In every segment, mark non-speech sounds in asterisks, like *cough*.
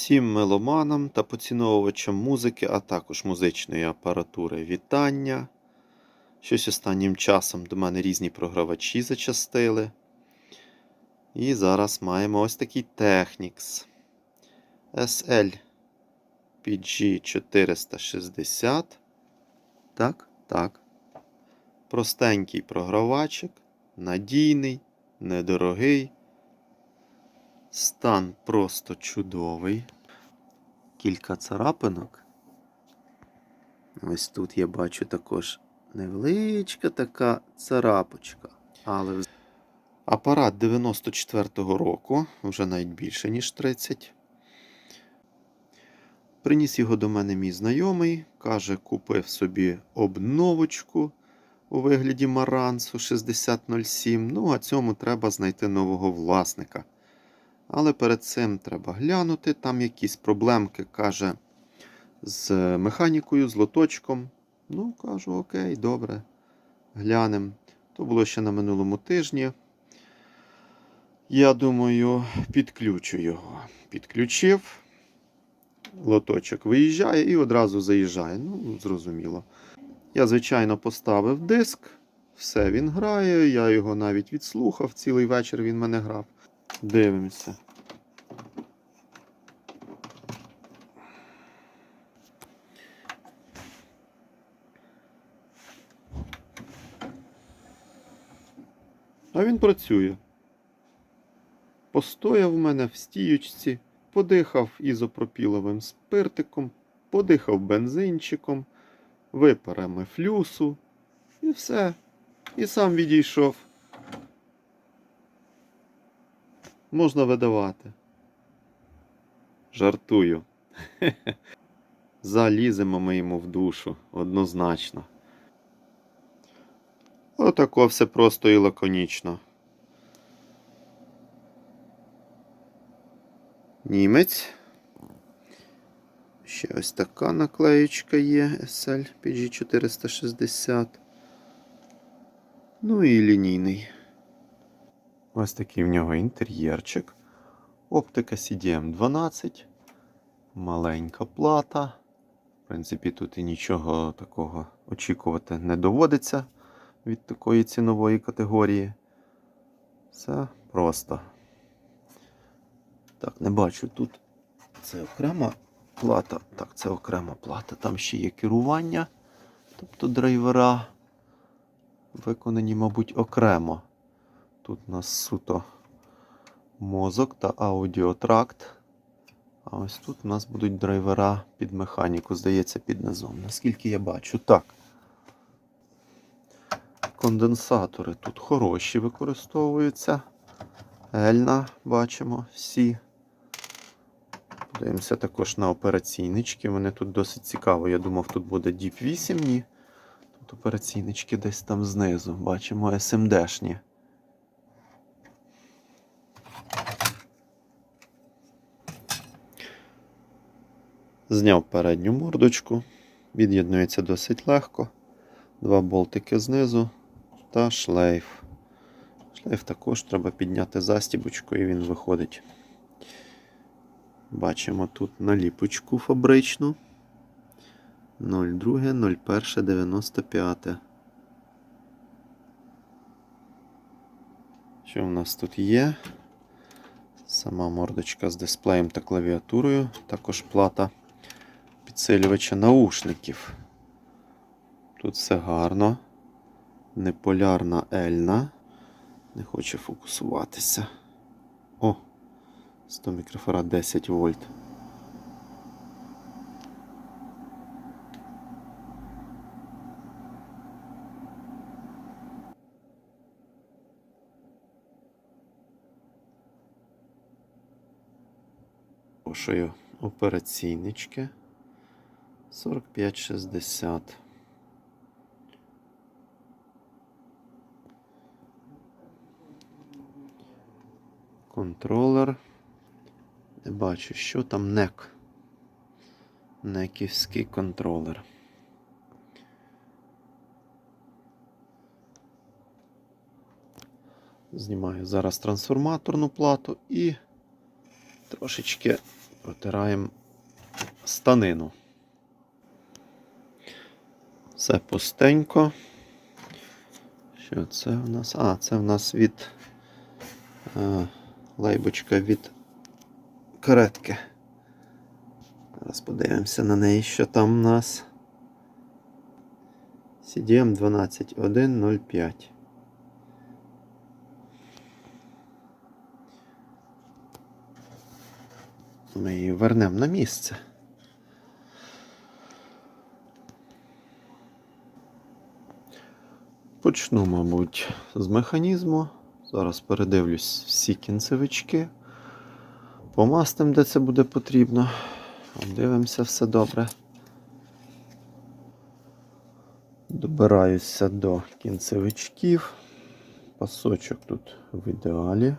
Всім меломанам та поціновувачам музики, а також музичної апаратури вітання. Щось останнім часом до мене різні програвачі зачастили. І зараз маємо ось такий Technics SL PG 460. Так, так. Простенький програвачик, надійний, недорогий. Стан просто чудовий. Кілька царапинок. Ось тут я бачу також невеличка така царапочка. Але апарат 94-го року, вже навіть більше, ніж 30. Приніс його до мене мій знайомий. Каже, купив собі обновочку у вигляді Марансу 6007. Ну, а цьому треба знайти нового власника. Але перед цим треба глянути. Там якісь проблемки, каже, з механікою, з лоточком. Ну, кажу, окей, добре, глянемо. То було ще на минулому тижні. Я думаю, підключу його. Підключив. Лоточок виїжджає і одразу заїжджає. Ну, зрозуміло. Я, звичайно, поставив диск. Все, він грає. Я його навіть відслухав. Цілий вечір він мене грав. Дивимося. А він працює. Постояв в мене в стіючці, подихав ізопропіловим спиртиком, подихав бензинчиком, випарами флюсу і все. І сам відійшов. Можна видавати. Жартую. *laughs* Заліземо ми йому в душу однозначно. Отако все просто і лаконічно. Німець. Ще ось така наклеєчка є SL PG460. Ну і лінійний. Ось такий в нього інтер'єрчик. Оптика CDM 12. Маленька плата. В принципі, тут і нічого такого очікувати не доводиться від такої цінової категорії. Все просто. Так, не бачу тут. Це окрема плата. Так, це окрема плата. Там ще є керування. Тобто драйвера виконані, мабуть, окремо. Тут у нас суто мозок та аудіотракт. А ось тут у нас будуть драйвера під механіку, здається, під низом. Наскільки я бачу, так. Конденсатори тут хороші використовуються. Ельна бачимо всі. Подивимося також на операційнички. Вони тут досить цікаво. Я думав, тут буде Deep 8, ні. Тут операційнички десь там знизу. Бачимо SMD-шні. Зняв передню мордочку, від'єднується досить легко. Два болтики знизу та шлейф. Шлейф також треба підняти застібочку і він виходить. Бачимо тут наліпочку фабричну 02.01.95. Що в нас тут є? Сама мордочка з дисплеєм та клавіатурою, також плата підсилювача наушників. Тут все гарно. Неполярна ельна. Не хоче фокусуватися. О! 100 мікрофарад 10 вольт. Пошую операційнички 4560. Контролер. Не бачу, що там NEC. Неківський контролер. Знімаю зараз трансформаторну плату і трошечки протираємо станину. Все пустенько. Що це в нас? А, це в нас від е, лейбочка від каретки. Зараз подивимося на неї, що там у нас. CDM 12105. Ми її вернемо на місце. Почну, мабуть, з механізму. Зараз передивлюсь всі кінцевички. Помастим, де це буде потрібно. Дивимося все добре. Добираюся до кінцевичків. Пасочок тут в ідеалі.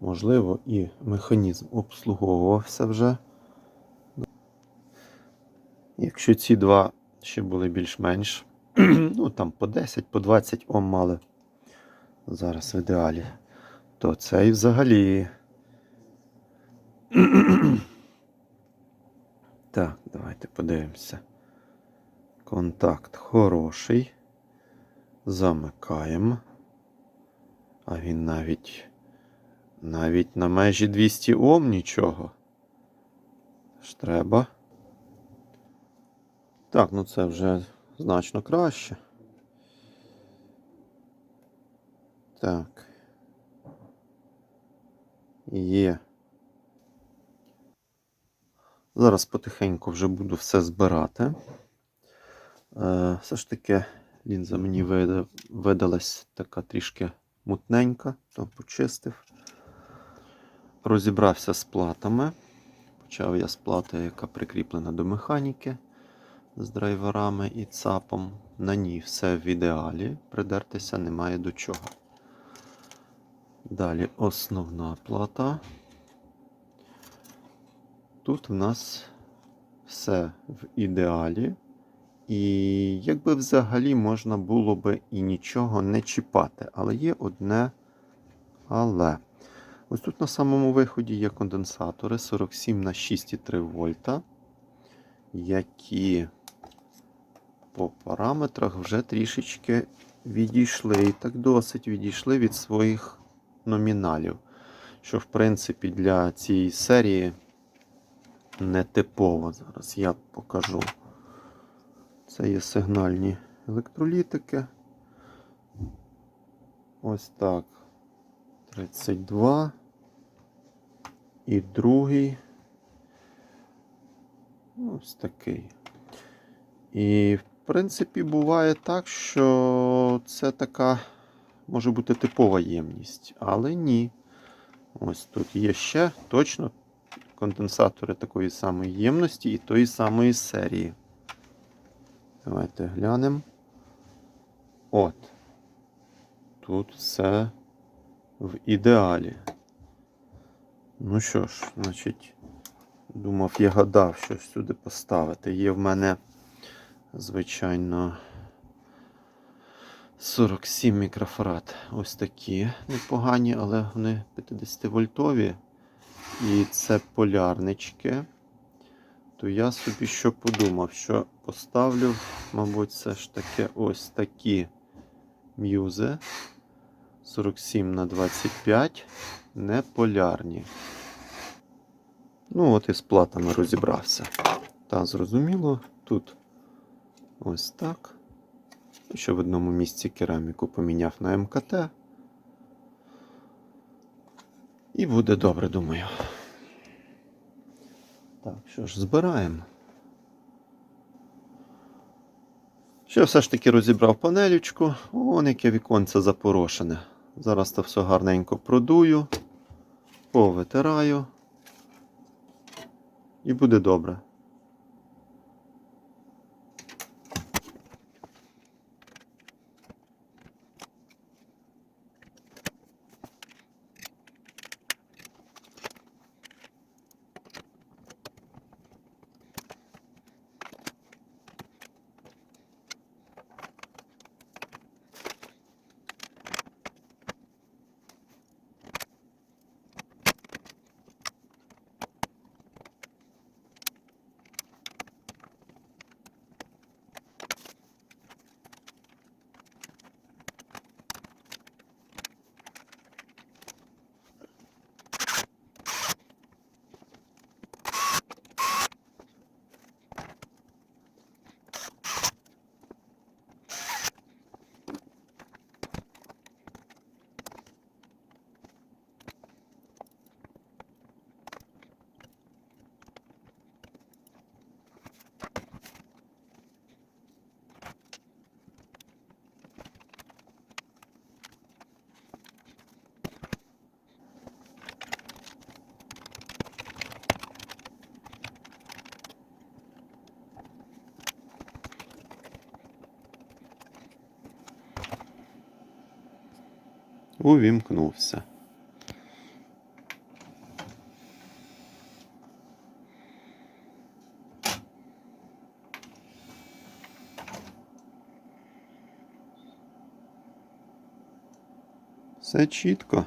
Можливо, і механізм обслуговувався вже. Якщо ці два ще були більш-менш, ну там по 10, по 20 Ом мали зараз в ідеалі, то цей взагалі. Так, давайте подивимося. Контакт хороший. Замикаємо. А він навіть навіть на межі 200 Ом нічого. Ж треба. Так, ну це вже значно краще. Так. Є. Зараз потихеньку вже буду все збирати. Е, все ж таки лінза мені видалась така трішки мутненька, то почистив. Розібрався з платами. Почав я з плати, яка прикріплена до механіки з драйверами і ЦАПом. На ній все в ідеалі. Придертися немає до чого. Далі основна плата. Тут в нас все в ідеалі. І якби взагалі можна було би і нічого не чіпати. Але є одне але. Ось тут на самому виході є конденсатори 47 на 6,3 вольта, які по параметрах вже трішечки відійшли. І так досить відійшли від своїх номіналів. Що, в принципі, для цієї серії нетипово. Зараз я покажу. Це є сигнальні електролітики. Ось так. 32. І другий. Ось такий. І, в принципі, буває так, що це така може бути типова ємність, але ні. Ось тут є ще точно конденсатори такої самої ємності і тої самої серії. Давайте глянемо. От. Тут все в ідеалі. Ну що ж, значить, думав, я гадав, що сюди поставити. Є в мене, звичайно, 47 мікрофарад. Ось такі непогані, але вони 50 вольтові. І це полярнички. То я собі що подумав, що поставлю, мабуть, все ж таки ось такі м'юзи 47 на 25 неполярні. Ну, от і з платами розібрався. Та зрозуміло, тут ось так. Ще в одному місці кераміку поміняв на МКТ. І буде добре, думаю. Так, що ж, збираємо. Ще все ж таки розібрав панелючку. Вон яке віконце запорошене. Зараз це все гарненько продую, повитираю. І буде добре. Увімкнувся. Все чітко.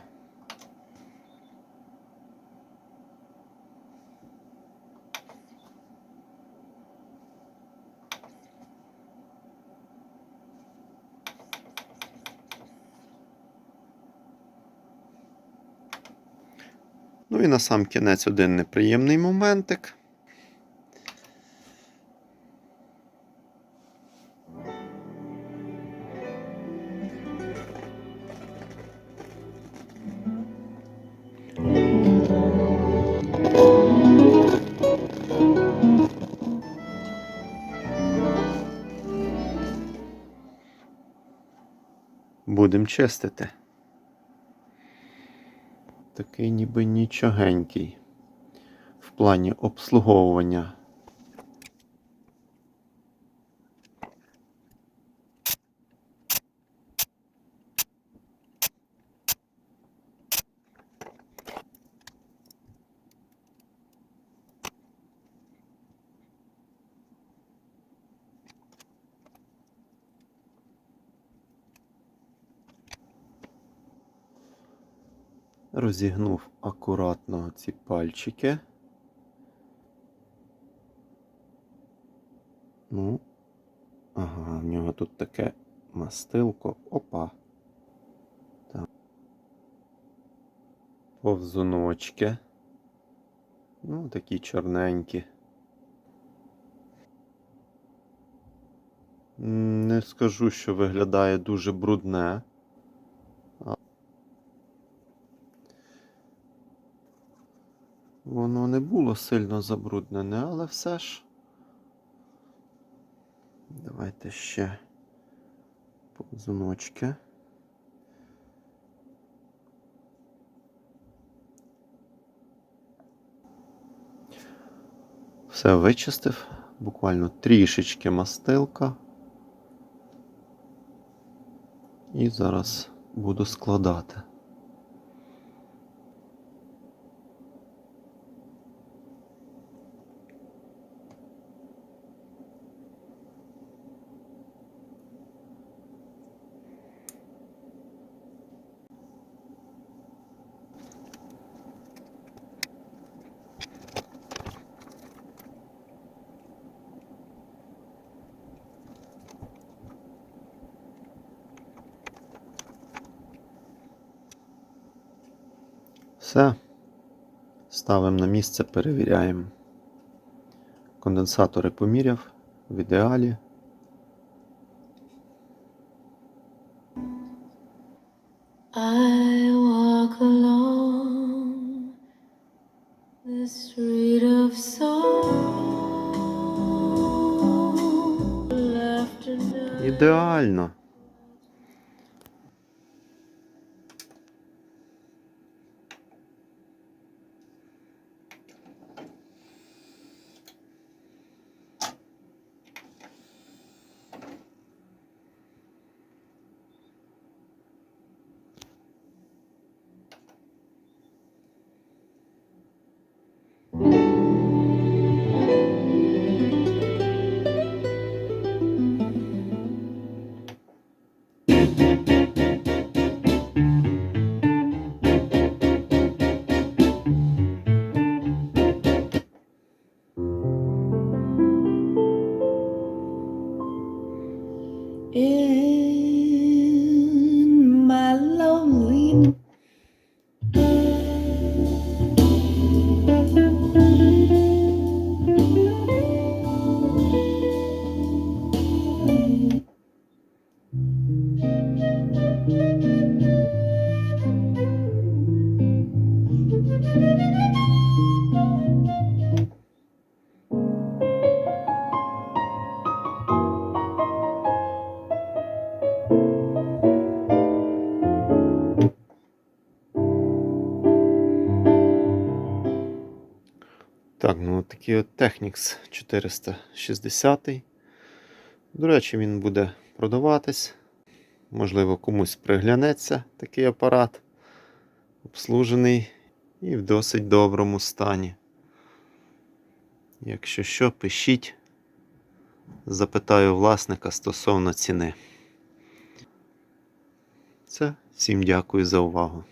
Ну і на сам кінець один неприємний моментик. Будемо чистити. Такий ніби нічогенький в плані обслуговування. Розігнув акуратно ці пальчики. Ну, ага, в нього тут таке мастилко. Опа. Так. Повзуночки. Ну, такі чорненькі. Не скажу, що виглядає дуже брудне. Воно не було сильно забруднене, але все ж. Давайте ще повзуночки. Все вичистив, буквально трішечки мастилка. І зараз буду складати. Все. Ставимо на місце, перевіряємо. Конденсатори поміряв в ідеалі. От Technics 460. До речі, він буде продаватись. Можливо, комусь приглянеться такий апарат, обслужений і в досить доброму стані. Якщо що, пишіть, запитаю власника стосовно ціни. Це всім дякую за увагу.